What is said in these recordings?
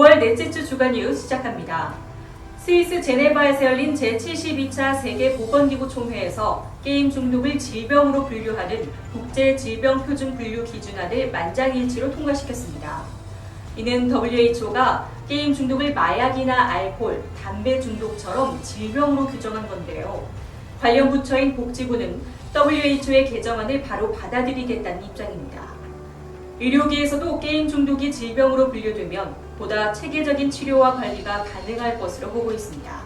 5월 넷째 주 주간 뉴스 시작합니다. 스위스 제네바에서 열린 제72차 세계 보건기구 총회에서 게임 중독을 질병으로 분류하는 국제 질병 표준 분류 기준안을 만장일치로 통과시켰습니다. 이는 WHO가 게임 중독을 마약이나 알코올, 담배 중독처럼 질병으로 규정한 건데요. 관련 부처인 복지부는 WHO의 개정안을 바로 받아들이겠다는 입장입니다. 의료계에서도 게임 중독이 질병으로 분류되면 보다 체계적인 치료와 관리가 가능할 것으로 보고 있습니다.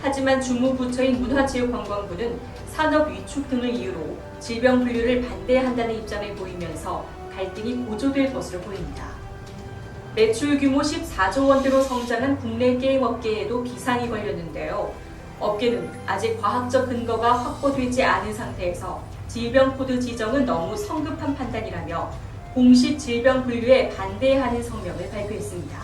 하지만 주무부처인 문화체육관광부는 산업 위축 등을 이유로 질병 분류를 반대한다는 입장을 보이면서 갈등이 고조될 것으로 보입니다. 매출 규모 14조 원대로 성장한 국내 게임 업계에도 비상이 걸렸는데요. 업계는 아직 과학적 근거가 확보되지 않은 상태에서 질병 코드 지정은 너무 성급한 판단이라며 공식 질병 분류에 반대하는 성명을 발표했습니다.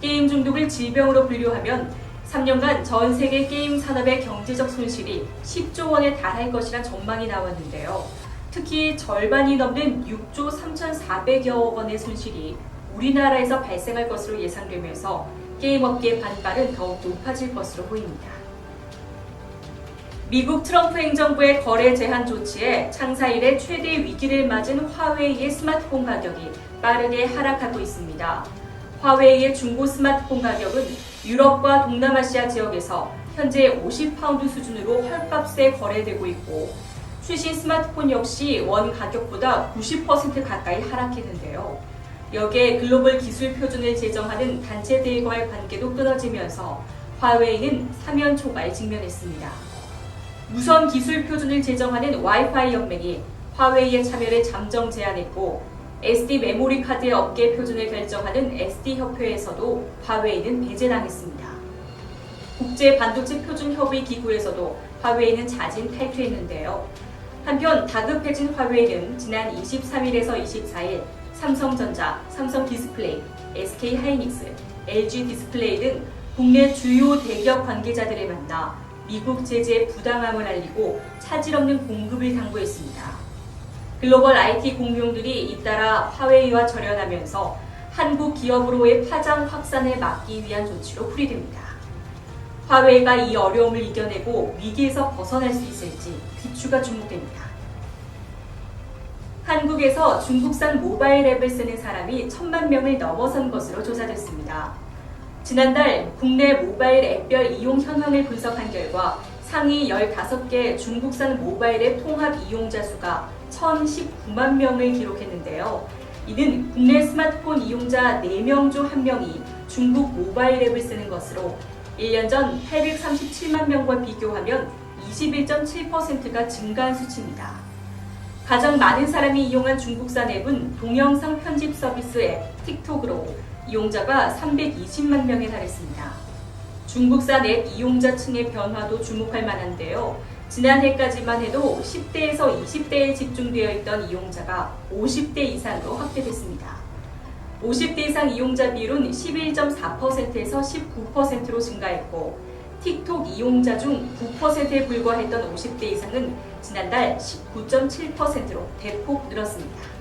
게임 중독을 질병으로 분류하면 3년간 전 세계 게임 산업의 경제적 손실이 10조 원에 달할 것이란 전망이 나왔는데요. 특히 절반이 넘는 6조 3,400여억 원의 손실이 우리나라에서 발생할 것으로 예상되면서 게임 업계의 반발은 더욱 높아질 것으로 보입니다. 미국 트럼프 행정부의 거래 제한 조치에 창사 이래 최대 위기를 맞은 화웨이의 스마트폰 가격이 빠르게 하락하고 있습니다. 화웨이의 중고 스마트폰 가격은 유럽과 동남아시아 지역에서 현재 50파운드 수준으로 헐값에 거래되고 있고 최신 스마트폰 역시 원 가격보다 90% 가까이 하락했는데요. 여기에 글로벌 기술 표준을 제정하는 단체들과의 관계도 끊어지면서 화웨이는 사면 초과에 직면했습니다. 무선 기술 표준을 제정하는 와이파이 연맹이 화웨이의 참여를 잠정 제한했고 SD 메모리 카드의 업계 표준을 결정하는 SD 협회에서도 화웨이는 배제당했습니다. 국제 반도체 표준 협의 기구에서도 화웨이는 자진 탈퇴했는데요. 한편 다급해진 화웨이는 지난 23일에서 24일 삼성전자, 삼성디스플레이, SK하이닉스, LG 디스플레이 등 국내 주요 대기업 관계자들을 만나 미국 제재의 부당함을 알리고 차질 없는 공급을 당부했습니다. 글로벌 IT 공룡들이 잇따라 화웨이와 절연하면서 한국 기업으로의 파장 확산을 막기 위한 조치로 풀이됩니다. 화웨이가 이 어려움을 이겨내고 위기에서 벗어날 수 있을지 귀추가 주목됩니다. 한국에서 중국산 모바일 앱을 쓰는 사람이 천만 명을 넘어선 것으로 조사됐습니다. 지난달 국내 모바일 앱별 이용 현황을 분석한 결과 상위 15개 중국산 모바일 앱 통합 이용자 수가 1,019만 명을 기록했는데요. 이는 국내 스마트폰 이용자 4명 중 1명이 중국 모바일 앱을 쓰는 것으로 1년 전 837만 명과 비교하면 21.7%가 증가한 수치입니다. 가장 많은 사람이 이용한 중국산 앱은 동영상 편집 서비스 앱 틱톡으로 이용자가 320만 명에 달했습니다. 중국산 앱 이용자층의 변화도 주목할 만한데요. 지난해까지만 해도 10대에서 20대에 집중되어 있던 이용자가 50대 이상으로 확대됐습니다. 50대 이상 이용자 비율은 11.4%에서 19%로 증가했고 틱톡 이용자 중 9%에 불과했던 50대 이상은 지난달 19.7%로 대폭 늘었습니다.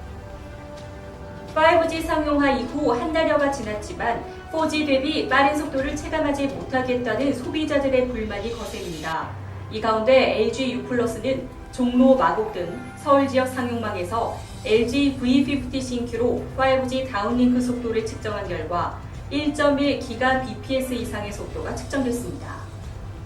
5G 상용화 이후 한 달여가 지났지만 4G 대비 빠른 속도를 체감하지 못하겠다는 소비자들의 불만이 거셉니다. 이 가운데 LG U+는 종로, 마곡 등 서울 지역 상용망에서 LG V50 신큐로 5G 다운링크 속도를 측정한 결과 1.1기가 bps 이상의 속도가 측정됐습니다.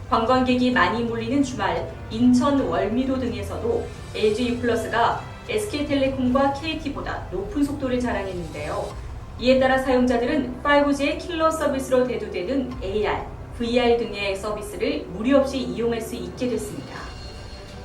관광객이 많이 몰리는 주말 인천 월미도 등에서도 LG U+가 SK텔레콤과 KT보다 높은 속도를 자랑했는데요. 이에 따라 사용자들은 5G의 킬러 서비스로 대두되는 AR, VR 등의 서비스를 무리 없이 이용할 수 있게 됐습니다.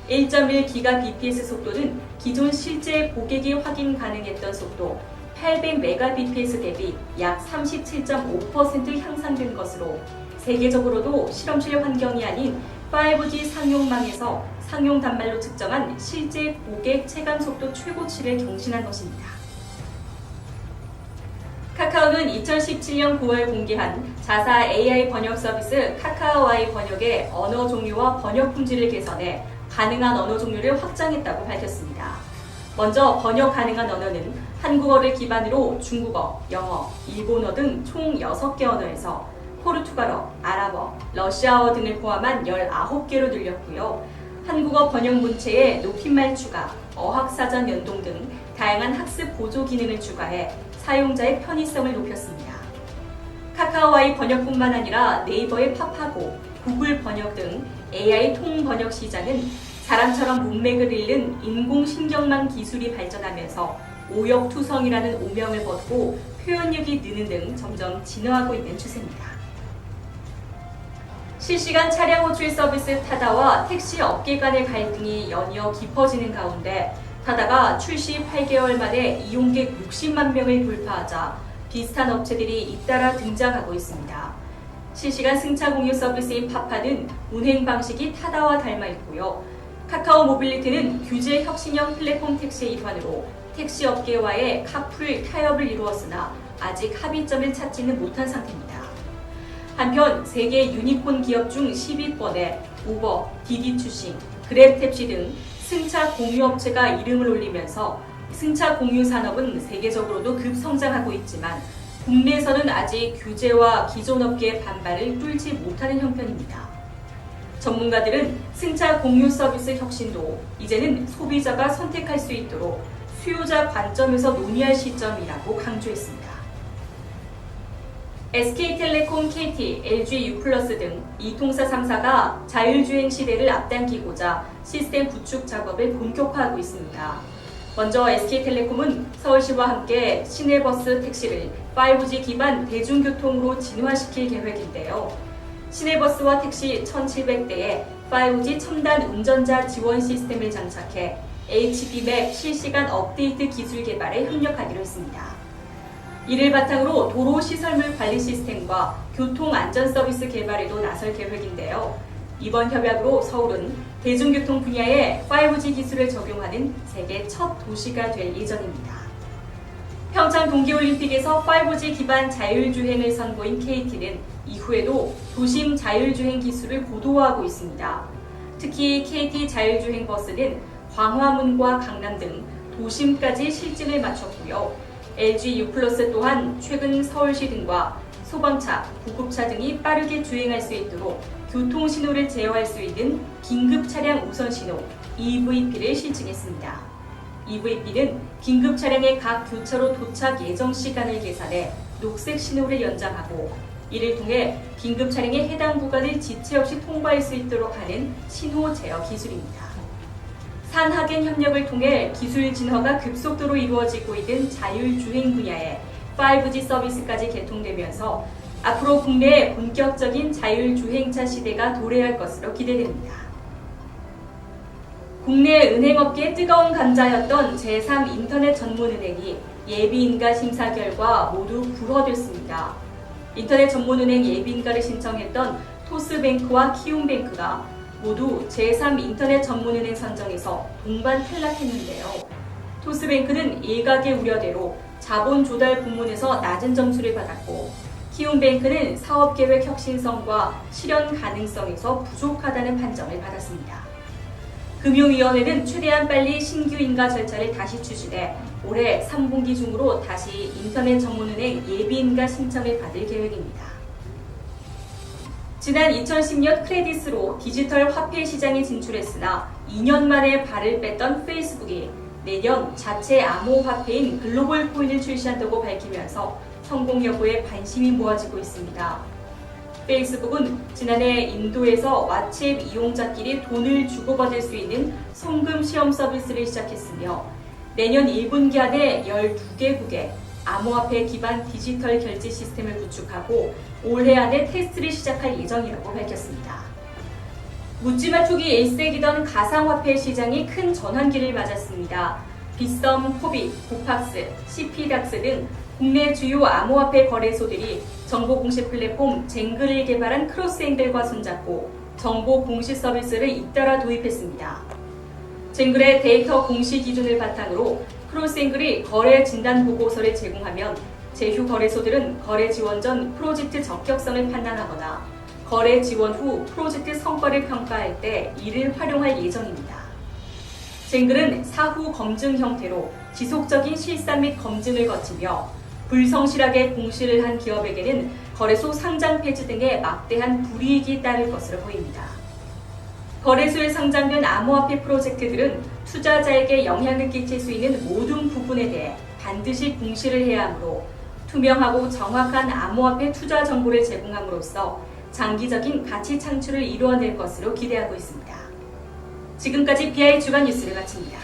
1.1기가 bps 속도는 기존 실제 고객이 확인 가능했던 속도 800mbps 대비 약 37.5% 향상된 것으로 세계적으로도 실험실 환경이 아닌 5G 상용망에서 상용 단말로 측정한 실제 고객 체감 속도 최고치를 경신한 것입니다. 카카오는 2017년 9월 공개한 자사 AI 번역 서비스 카카오아이 번역의 언어 종류와 번역 품질을 개선해 가능한 언어 종류를 확장했다고 밝혔습니다. 먼저 번역 가능한 언어는 한국어를 기반으로 중국어, 영어, 일본어 등 총 6개 언어에서 포르투갈어, 아랍어, 러시아어 등을 포함한 19개로 늘렸고요. 한국어 번역 문체에 높임말 추가, 어학사전 연동 등 다양한 학습 보조 기능을 추가해 사용자의 편의성을 높였습니다. 카카오와의 번역뿐만 아니라 네이버의 팝하고, 구글 번역 등 AI 통 번역 시장은 사람처럼 문맥을 읽는 인공신경망 기술이 발전하면서 오역투성이라는 오명을 벗고 표현력이 느는 등 점점 진화하고 있는 추세입니다. 실시간 차량 호출 서비스 타다와 택시 업계 간의 갈등이 연이어 깊어지는 가운데 타다가 출시 8개월 만에 이용객 60만 명을 돌파하자 비슷한 업체들이 잇따라 등장하고 있습니다. 실시간 승차 공유 서비스인 파파는 운행 방식이 타다와 닮아 있고요. 카카오 모빌리티는 규제 혁신형 플랫폼 택시의 일환으로 택시 업계와의 카풀 타협을 이루었으나 아직 합의점을 찾지는 못한 상태입니다. 한편 세계 유니콘 기업 중 10위권에 우버, 디디투싱, 그랩탭시 등 승차 공유 업체가 이름을 올리면서 승차 공유 산업은 세계적으로도 급성장하고 있지만 국내에서는 아직 규제와 기존 업계의 반발을 뚫지 못하는 형편입니다. 전문가들은 승차 공유 서비스 혁신도 이제는 소비자가 선택할 수 있도록 수요자 관점에서 논의할 시점이라고 강조했습니다. SK텔레콤, KT, LG U+플러스 등 이통사 3사가 자율주행 시대를 앞당기고자 시스템 구축 작업을 본격화하고 있습니다. 먼저 SK텔레콤은 서울시와 함께 시내버스 택시를 5G 기반 대중교통으로 진화시킬 계획인데요. 시내버스와 택시 1,700대에 5G 첨단 운전자 지원 시스템을 장착해 HD맵 실시간 업데이트 기술 개발에 협력하기로 했습니다. 이를 바탕으로 도로 시설물 관리 시스템과 교통 안전 서비스 개발에도 나설 계획인데요. 이번 협약으로 서울은 대중교통 분야에 5G 기술을 적용하는 세계 첫 도시가 될 예정입니다. 평창 동계올림픽에서 5G 기반 자율주행을 선보인 KT는 이후에도 도심 자율주행 기술을 고도화하고 있습니다. 특히 KT 자율주행 버스는 광화문과 강남 등 도심까지 실증을 마쳤고요. LG U+ 또한 최근 서울시 등과 소방차, 구급차 등이 빠르게 주행할 수 있도록 교통 신호를 제어할 수 있는 긴급 차량 우선 신호 EVP를 실증했습니다. EVP는 긴급 차량의 각 교차로 도착 예정 시간을 계산해 녹색 신호를 연장하고 이를 통해 긴급 차량의 해당 구간을 지체 없이 통과할 수 있도록 하는 신호 제어 기술입니다. 산학연 협력을 통해 기술 진화가 급속도로 이루어지고 있는 자율주행 분야에 5G 서비스까지 개통되면서 앞으로 국내에 본격적인 자율주행차 시대가 도래할 것으로 기대됩니다. 국내 은행업계의 뜨거운 감자였던 제3인터넷 전문은행이 예비인가 심사 결과 모두 불허됐습니다. 인터넷 전문은행 예비인가를 신청했던 토스뱅크와 키움뱅크가 모두 제3인터넷 전문은행 선정에서 동반 탈락했는데요. 토스뱅크는 일각의 우려대로 자본 조달 부문에서 낮은 점수를 받았고 키움뱅크는 사업계획 혁신성과 실현 가능성에서 부족하다는 판정을 받았습니다. 금융위원회는 최대한 빨리 신규 인가 절차를 다시 추진해 올해 3분기 중으로 다시 인터넷 전문은행 예비 인가 신청을 받을 계획입니다. 지난 2010년 크레디스로 디지털 화폐 시장에 진출했으나 2년 만에 발을 뺐던 페이스북이 내년 자체 암호화폐인 글로벌 코인을 출시한다고 밝히면서 성공 여부에 관심이 모아지고 있습니다. 페이스북은 지난해 인도에서 왓츠앱 이용자끼리 돈을 주고받을 수 있는 송금 시험 서비스를 시작했으며 내년 1분기 안에 12개국에 암호화폐 기반 디지털 결제 시스템을 구축하고 올해 안에 테스트를 시작할 예정이라고 밝혔습니다. 묻지마 투기 일색이던 가상화폐 시장이 큰 전환기를 맞았습니다. 빗썸, 포비, 고팍스, CP닥스 등 국내 주요 암호화폐 거래소들이 정보 공시 플랫폼 쟁글을 개발한 크로스앵글과 손잡고 정보 공시 서비스를 잇따라 도입했습니다. 쟁글의 데이터 공시 기준을 바탕으로 크로스앵글이 거래 진단 보고서를 제공하면 제휴 거래소들은 거래 지원 전 프로젝트 적격성을 판단하거나 거래 지원 후 프로젝트 성과를 평가할 때 이를 활용할 예정입니다. 쟁글은 사후 검증 형태로 지속적인 실사 및 검증을 거치며 불성실하게 공시를 한 기업에게는 거래소 상장 폐지 등의 막대한 불이익이 따를 것으로 보입니다. 거래소에 상장된 암호화폐 프로젝트들은 투자자에게 영향을 끼칠 수 있는 모든 부분에 대해 반드시 공시를 해야 하므로 투명하고 정확한 암호화폐 투자 정보를 제공함으로써 장기적인 가치 창출을 이루어낼 것으로 기대하고 있습니다. 지금까지 BI 주간 뉴스를 마칩니다.